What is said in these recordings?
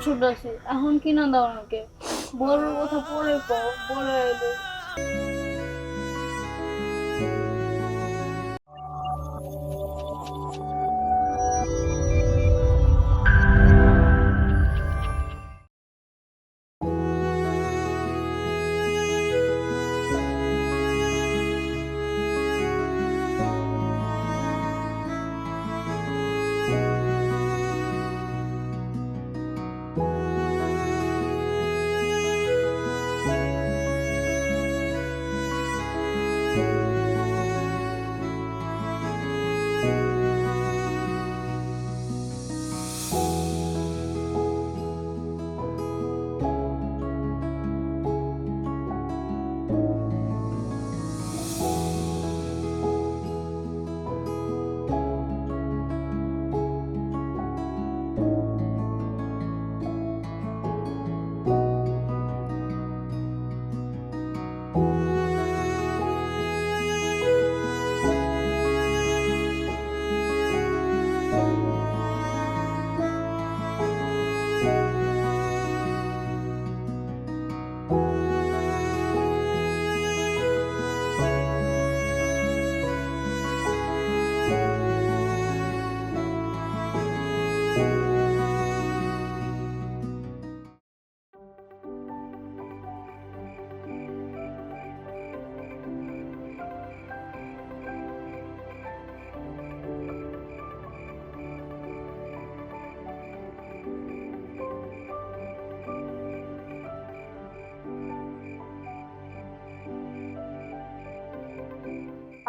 ছুটাছি এখন কিনা দাও আমাকে? বড় কথা পরে পাও পরে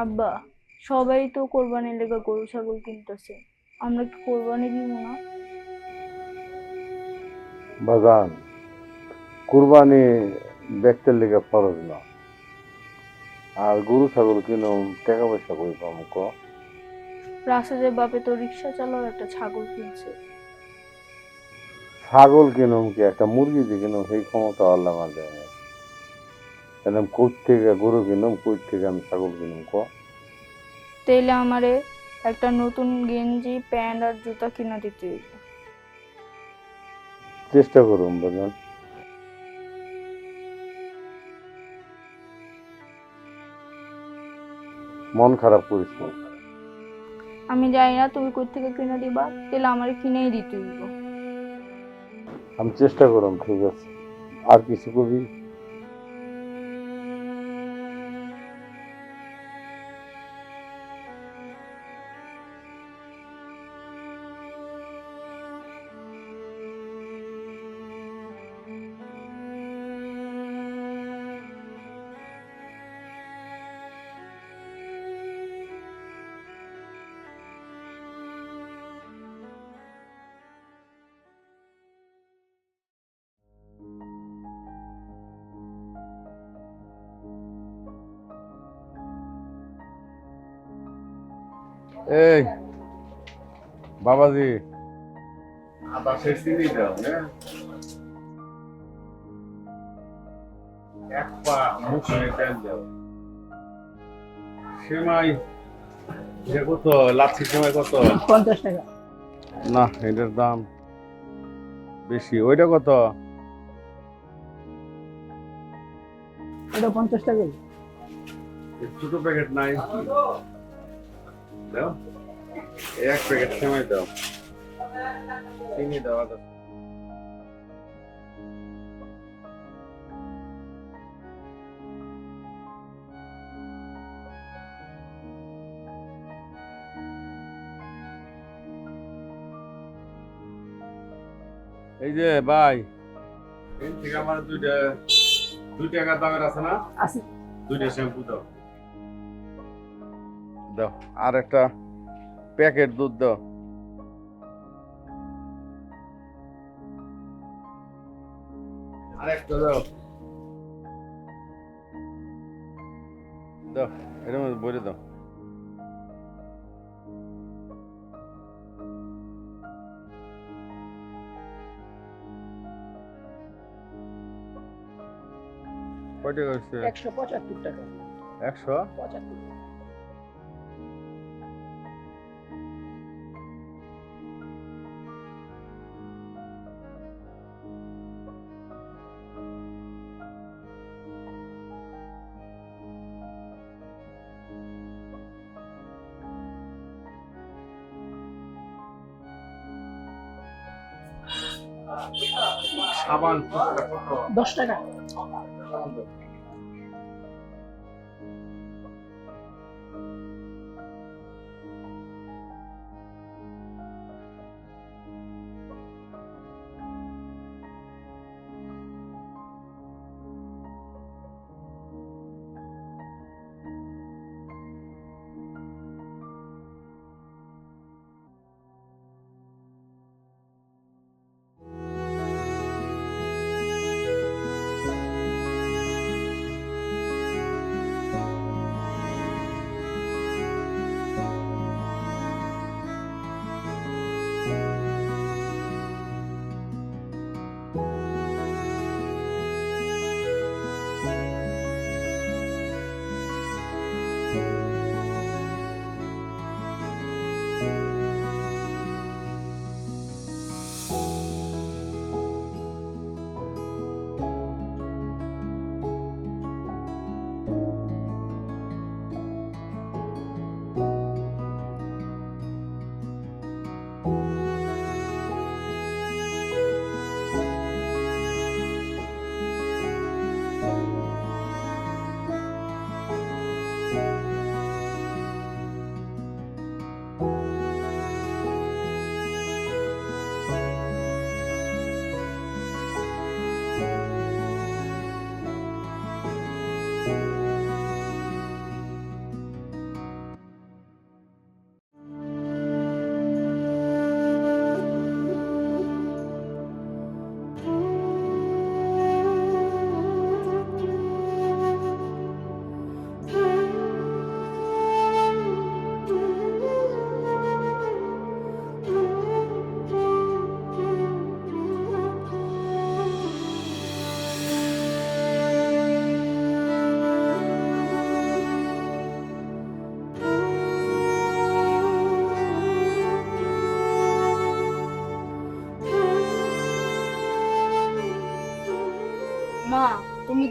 আব্বা সবাই তো কোরবানির লেগে গরু ছাগল কিনতেছে। আমরা কি কোরবানি দিব না? বাগান কুরবানি ব্যক্তির লেগে ফরজ না। আর গরু ছাগল কিনো টাকা পয়সা কই পাম ক? রাশেদের বাপে তো রিক্সা চালাও একটা ছাগল কিনছে। ছাগল কিনুম কি একটা মুরগি দিয়ে কিনুম সেই ক্ষমতা আল্লাহ আমার দেয় কোথ থেকে গরু কিনুম কোথ থেকে আমি ছাগল কিনুম ক? তাইলে আমারে একটা নতুন গেঞ্জি প্যান্ট আর জুতা কিনে দিতে। চেষ্টা করুন বাগান মন খারাপ করিস না। আমি জানি না তুমি কই থেকে কিনে দিবা? তাহলে আমারে কিনেই দিতে হইব। আমি চেষ্টা করুন ঠিক আছে। আর কিছু কবি? এই বাবাজি। এক পা মুখে তেল দাও সেমাই কত? লাচ্ছি সেমাই কত? পঞ্চাশ টাকা। না এটার দাম বেশি। ওইটা কত? এটা পঞ্চাশ টাকা এই ছোট প্যাকেট নাই। দাও এই এক প্যাকেট সেমাই দাও চিনি দাও এই যে ভাই। এই থেকে আমার দুইটা দুই টাকা দামের আছে না আছে দুইটা শ্যাম্পু দাও দাও। আর একটা প্যাকেট দুধ দাও। আর একটা দাও। দাও এর মধ্যে বলে দাও। একশো পঁচাত্তর টাকা। একশো? পঁচাত্তর সাবান ফুচকা কত? দশ টাকা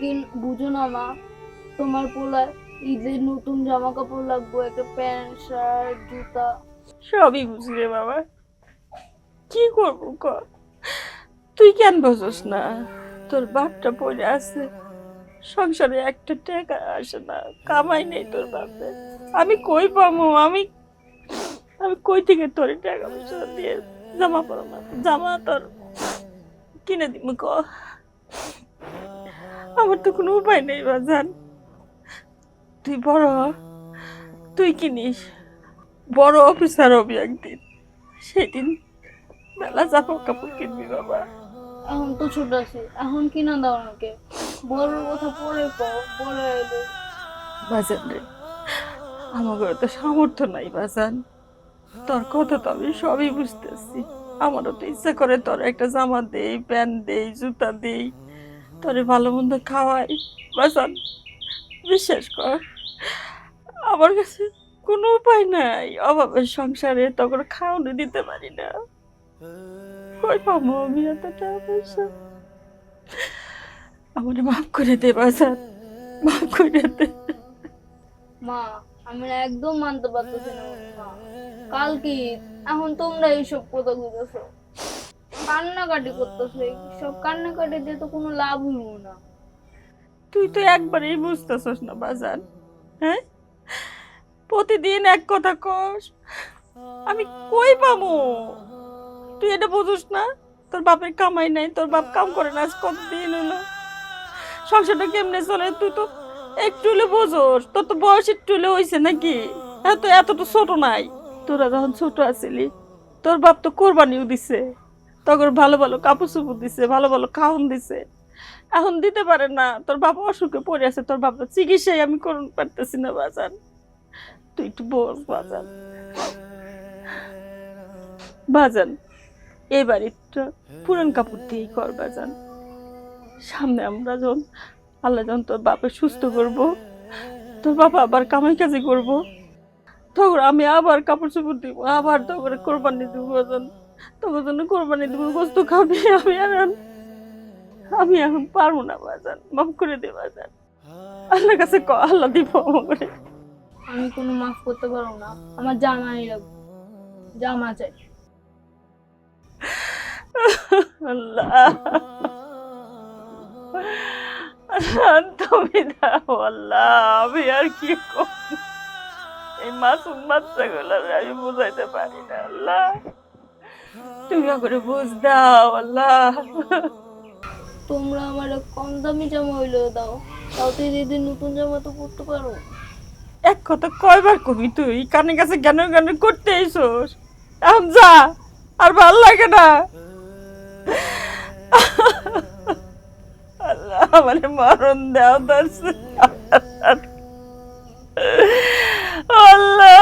তুমি বুঝো না মা, তোমার পোলায় ঈদের নতুন জামা কাপড় লাগবো, একটা প্যান্ট, শার্ট, জুতা। সবই বুঝি রে বাবা। কি করব ক? তুই কেন বুঝোস না? তোর বাপটা পড়ে আছে। সংসারে একটা টাকা আসে না, কামাই নেই তোর বাপের। আমি কই পাবো? আমি আমি কই থেকে তোর টাকা পয়সা দিয়ে জামা পরো না জামা তোর কিনে দিব ক? আমার তো কোনো উপায় নেই বাজান। তুই বড় তুই কিনিস বড় অফিসার হবি একদিন। সেদিন মেলা জামা কাপড় কিনবি বাবা। এখন তো ছোট আছি। এখন কিনা দাও আমাকে। বড় কথা পরে কও বড় এলে বাজান রে আমার তো সামর্থ্য নাই বাজান। তোর কথা তো আমি সবই বুঝতেছি। আমারও তো ইচ্ছা করে তোর একটা জামা দেই প্যান্ট দেই জুতা দেই। তোরে ভালো মন্দ খাওয়াই বাজান বিশ্বাস কর, আমার কাছে কোনো উপায় নাই। অভাবের সংসারে তখন খাওয়ানো দিতে পারি না। কই পাবো আমি এত টাকা পয়সা? আমার মাফ করে দে বাজান মাফ করে দে। মা আমি একদম মানতে পারতেছি না, মা। কাল কি ঈদ? এখন তোমরা এইসব কথা বুঝেছ কান্নাকাটি করতেছো সব কান্নাকাটি দিয়ে তো কোনো লাভ হইব না। তুই তো একবারেই বুঝতেছস না, বাজান হ্যাঁ? প্রতিদিন এক কথা কস, আমি কই পামু তুই এটা বুঝুস না? তোর বাপের কামাই নাই, তোর বাপ কাম করে না, আজ কতদিন হলো? সংসারটা কেমনে চলে? তুই তো একটু হলে বোঝোস, তোর তো বয়স একটু হলে হয়েছে নাকি? এত এত তো ছোট নাই। তোরা যখন ছোট আছিলি, তোর বাপ তো কোরবানিও দিছে। তখন ভালো ভালো কাপড় চোপড় দিছে, ভালো ভালো খাওয়ান দিছে। এখন দিতে পারে না, তোর বাবা অসুখে পড়ে আছে, তোর বাবা চিকিৎসাই আমি করুন পারতেছি না, বাজান। তুই একটু বস, বাজান। বাজান, এই বাড়িটা পুরান কাপড় দিয়েই কর, বাজান। সামনে আমরা যখন, আল্লাহ যখন তোর বাপে সুস্থ করব, তোর বাবা আবার কামাই কাজে করব, তখন আমি আবার কাপড় চোপড় দিব, আবার তখন কোরবানি দিব, বাজান। তখন জন্য কোরবানি দিব গোস্ত খাবি। আমি আর আমি এখন পারব না বাজান। মাফ করে দে বাজান। আল্লাহ কাছে ক আল্লাহ দিব আমাকে আমি কোনো মাফ করতে পারব না। আমার জামাই লাগবে। জামা চাই। আল্লাহ। তুমি দাও আল্লাহ। আমি আর কি করব? এই মাসুম বাচ্চাগুলো আমি বুঝাইতে পারি না আল্লাহ। তুমি করে বুঝ দাও আল্লাহ। তোমরা আমার কম দামি জামা হইলেও দাও তাও তো ঈদের নতুন জামা তো পরতে পারো। এক কথা কয়বার কবি তুই কানে কাছে জ্ঞান জ্ঞান করতে এসোস? আর ভালো লাগে না। আল্লাহ মানে মরণ দেও আল্লাহ।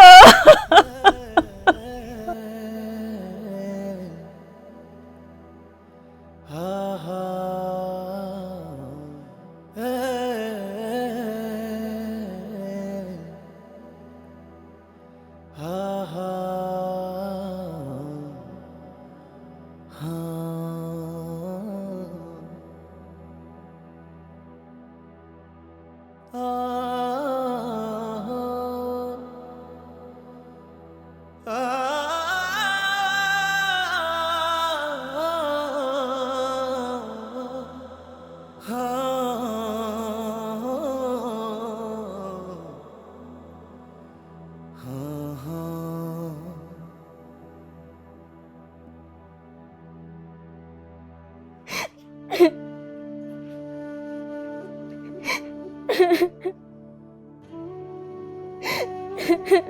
Heh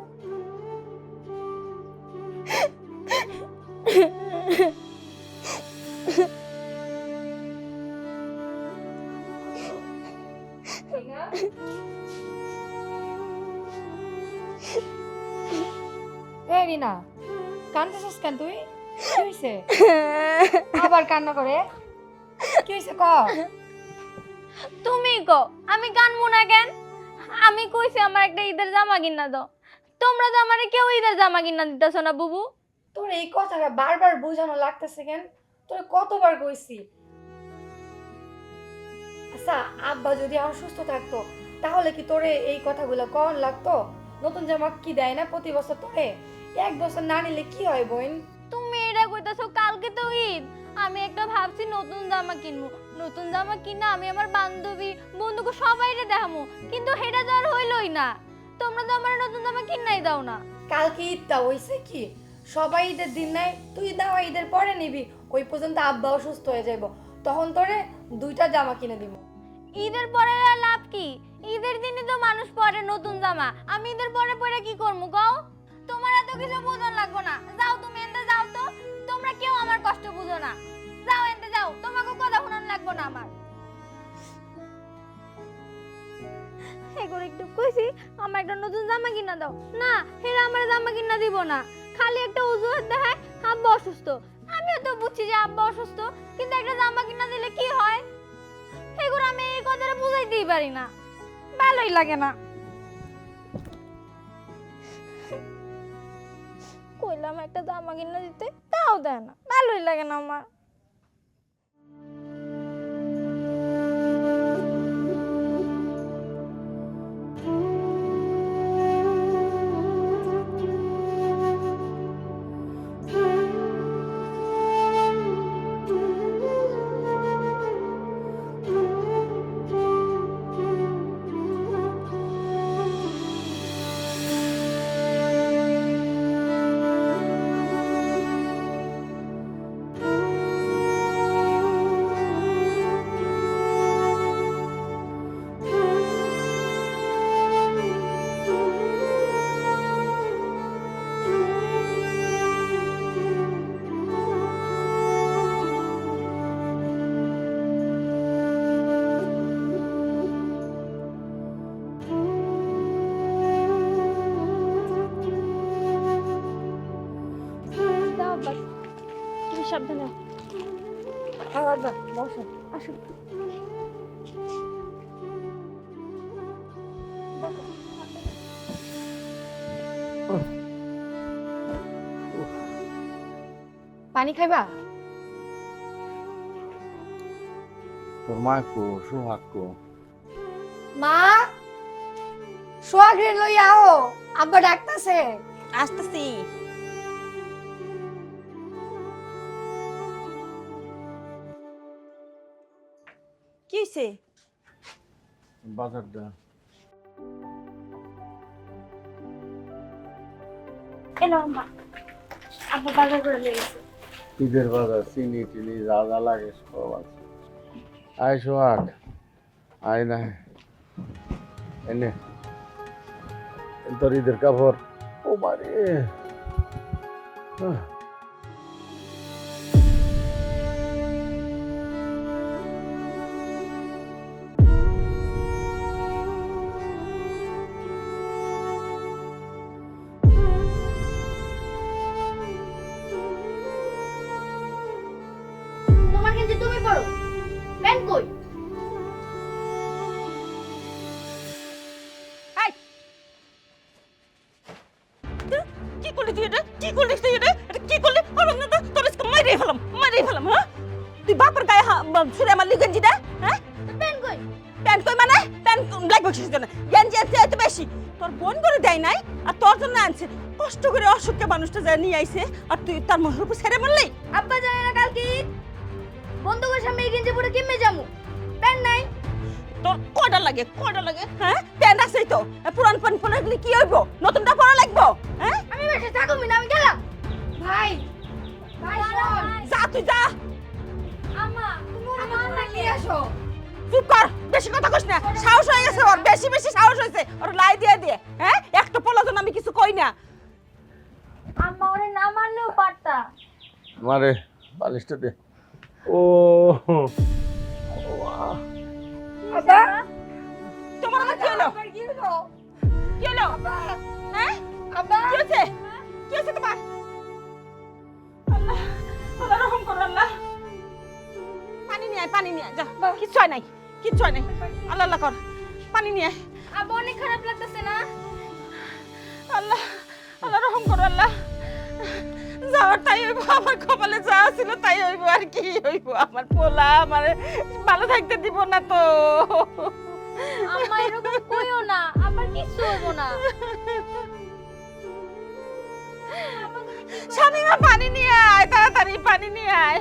কান্না করে? কি হয়েছে ক? তুমি কো আমি কানবো না কেন? আমি কইছি আমার একটা ঈদের জামা কিনা দাও। তোমরা তো আমারে কেউ ঈদের জামা কিনা দিতেছো না বুবু? তোর এই কথাটা বারবার বোঝানো লাগতেছে কেন? তোর কতবার কইছি? আচ্ছা আব্বা যদি আর সুস্থ থাকতো তাহলে কি তোরে এই কথাগুলো কন লাগতো? নতুন জামা কি দেয় না প্রতি বছর তোরে? এক বছর না নিলে কি হয় বোন? তুমি এটা কইতাছো কালকে তো ঈদ। আমি একটা ভাবছি নতুন জামা কিনবো। নতুন জামা কিনা আমি আমার বান্ধবী বন্ধুকে সবাইরে দেখামু। কিন্তু তো আর হইলই না। তোমরা তো আমার নতুন জামা কিনাই দাও না। কালকে ঈদটা হইছে কি? সবাই ঈদের দিন নাই তুই দাও ঈদের পরে নিবি। ওই পর্যন্ত আব্বা অসুস্থ হয়ে যাইব। তখন তোরে দুইটা জামা কিনে দিব। ঈদের পরে আর লাভ কি? ঈদের দিনই তো মানুষ পরে নতুন জামা। আমি ঈদের পরে পরে কি করব কও? তোমার এত কিছু বুঝন লাগবো না। যাও তুমি এনতে যাও তো। কেউ আমার কষ্ট বুঝো না। যাও এনতে যাও, তোমাকে কথা শোনান লাগবো না আমার। এগুলো একটু কইছি, আমার একটা নতুন জামা কিনা দাও। না, হেরা আমার জামা কিনা দিব না। খালি একটা অজুহাত দেখায় আব্বা অসুস্থ। আমিও তো বুঝছি যে আব্বা অসুস্থ, কিন্তু একটা জামা কিনা দিলে কি হয়? এগুলো আমি এই কথাটা বুঝাইতেই পারি না। ভালোই লাগে না। কইলাম একটা জামা কিনে দিতে। তাও দেয় না ভালোই লাগে না আমার। সাবধানে হ্যাঁ বসো। আসো। পানি খাইবা? তোর মায় কো সোহাগ কো। মা সোহাগরে লইয়া আও। আব্বা ডাকতাছে। আসতেছি। কি হয়েছে বাজারটা। এলো মা আব্বা বাজার করে ঈদের বাজার চিনি টিনি যা যা লাগে সব আছে। আয় সোহাগ আয় না। এনে তোর ঈদের কাপড়। ও মারে নিয়ে আইছে আর তুই তার মনের উপর ছেড়ে মারলি আব্বা জানে না কালকে ঈদ। বন্ধুকের সামনে এই গেঞ্জি পরে কেমনে যামু? প্যান্ট নাই। তোর কটা লাগে কটা লাগে হ্যাঁ? প্যান্ট আছেই তো। পুরান প্যান্ট পরে কি হইব? নতুনটা মারে বালিশটা দে। ও। আব্বা তোমার আবার কি হলো? কি হলো? কি হলো? আব্বা। হ্যাঁ? আব্বা। কি হয়েছে কি হয়েছে তোমার? আল্লাহ আল্লাহ রহম করো আল্লাহ। পানি নিয়ে আয় পানি নিয়ে আয় যা। কিচ্ছু হয় নাই কিচ্ছু হয় নাই। আল্লাহ আল্লাহ কর পানি নিয়ে আয়। আব্বা অনেক খারাপ লাগতেছে না? আল্লাহ আল্লাহ রহম করো আল্লাহ। যাওয়ার তাই হইব আমার কপালে যা ছিল তাই হইব আর কি হইব। আমার পোলা আমার ভালো থাকতে দিব না তো। আম্মা এরকম কইও না আমার কিচ্ছু হইব না। শামিমা পানি নিয়ে আয় তাড়াতাড়ি পানি নিয়ে আয়।